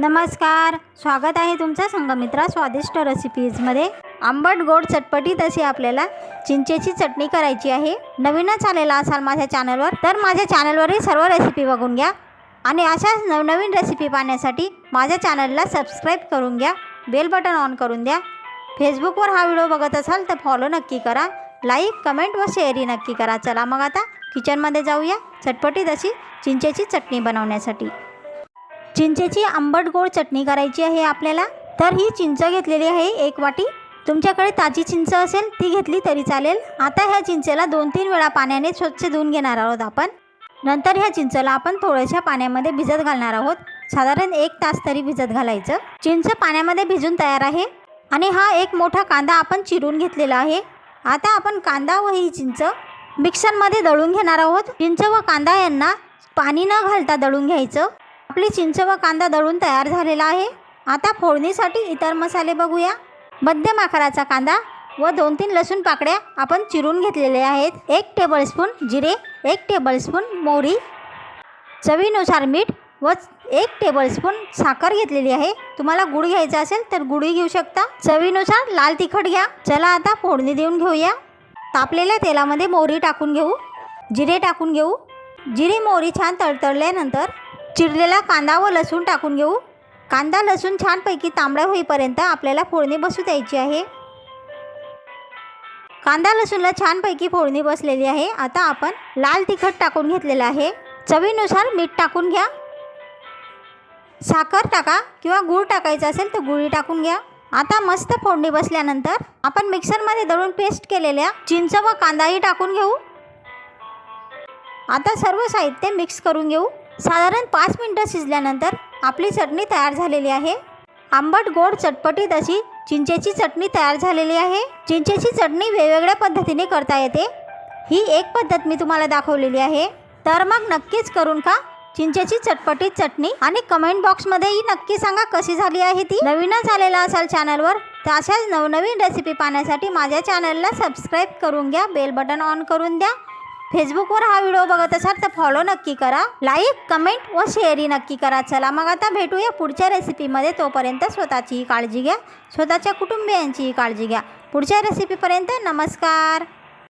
नमस्कार स्वागत आहे तुमचं संगमित्रा स्वादिष्ट रेसिपीजमध्ये आंबट गोड चटपटीत अशी आपल्याला चिंचेची चटणी करायची आहे. नवीनच आलेला असाल माझ्या चॅनलवर तर माझ्या चॅनलवरील सर्व रेसिपी बघून घ्या. आणि अशाच नवनवीन रेसिपी पाहण्यासाठी माझ्या चॅनलला सबस्क्राईब करून घ्या. बेल बटन ऑन करून द्या. फेसबुकवर हा व्हिडिओ बघत असाल तर फॉलो नक्की करा. लाईक कमेंट व शेअरही नक्की करा. चला मग आता किचनमध्ये जाऊया. चटपटीत अशी चिंचेची चटणी बनवण्यासाठी. चिंचेची आंबट गोड चटणी करायची आहे आपल्याला तर ही चिंच घेतलेली आहे एक वाटी. तुमच्याकडे ताजी चिंच असेल ती घेतली तरी चालेल. आता ह्या चिंचेला दोन तीन वेळा पाण्याने स्वच्छ धुवून घेणार आहोत आपण. नंतर ह्या चिंचला आपण थोड्याशा पाण्यामध्ये भिजत घालणार आहोत. साधारण एक तास तरी भिजत घालायचं. चिंच पाण्यामध्ये भिजून तयार आहे. आणि हा एक मोठा कांदा आपण चिरून घेतलेला आहे. आता आपण कांदा व ही चिंच मिक्सरमध्ये दळून घेणार आहोत. चिंच व कांदा यांना पाणी न घालता दळून घ्यायचं. आपली चिंच व कांदा दळून तयार झालेला आहे. आता फोडणीसाठी इतर मसाले बघूया. मध्यम आकाराचा कांदा व दोन तीन लसूण पाकड्या आपण चिरून घेतलेले आहेत. एक टेबलस्पून जिरे एक टेबलस्पून मोहरी. चवीनुसार मीठ व एक टेबलस्पून साखर घेतलेली आहे. तुम्हाला गुळ घ्यायचा असेल तर गुळही घेऊ शकता. चवीनुसार लाल तिखट घ्या. चला आता फोडणी देऊन घेऊया. तापलेल्या तेलामध्ये मोहरी टाकून घेऊ. जिरे टाकून घेऊ. जिरे मोहरी छान तळतळल्यानंतर चिरलेला कांदा व लसूण टाकून घेऊ. कांदा लसूण छानपैकी तांबडा होईपर्यंत आपल्याला फोडणी बसू द्यायची आहे. कांदा लसूणला छानपैकी फोडणी बसलेली आहे. आता आपण लाल तिखट टाकून घेतलेलं आहे. चवीनुसार मीठ टाकून घ्या. साखर टाका किंवा गूळ टाकायचं असेल तर गुळी टाकून घ्या. आता मस्त फोडणी बसल्यानंतर आपण मिक्सरमध्ये दळून पेस्ट केलेल्या चिंच व कांदाही टाकून घेऊ. आता सर्व साहित्य मिक्स करून घेऊ. साधारण पाच मिनटं शिजल्यानंतर आपली चटणी तयार झालेली आहे. आंबट गोड चटपटीत अशी चिंचेची चटणी तयार झालेली आहे. चिंचेची चटणी वेगवेगळ्या पद्धतीने करता येते. ही एक पद्धत मी तुम्हाला दाखवलेली आहे. तर मग नक्कीच करून का चिंचेची चटपटीत चटणी आणि कमेंट बॉक्समध्येही नक्की सांगा कशी झाली आहे ती. नवीनच आलेला असाल चॅनलवर तर अशाच नवनवीन रेसिपी पाहण्यासाठी माझ्या चॅनलला सबस्क्राईब करून घ्या. बेल बटन ऑन करून द्या. फेसबुकवर हा व्हिडिओ बघत असाल तर फॉलो नक्की करा. लाईक कमेंट व शेअरही नक्की करा. चला मग आता भेटूया पुढच्या रेसिपीमध्ये तोपर्यंत स्वतःचीही काळजी घ्या. स्वतःच्या कुटुंबियांचीही काळजी घ्या. पुढच्या रेसिपीपर्यंत नमस्कार.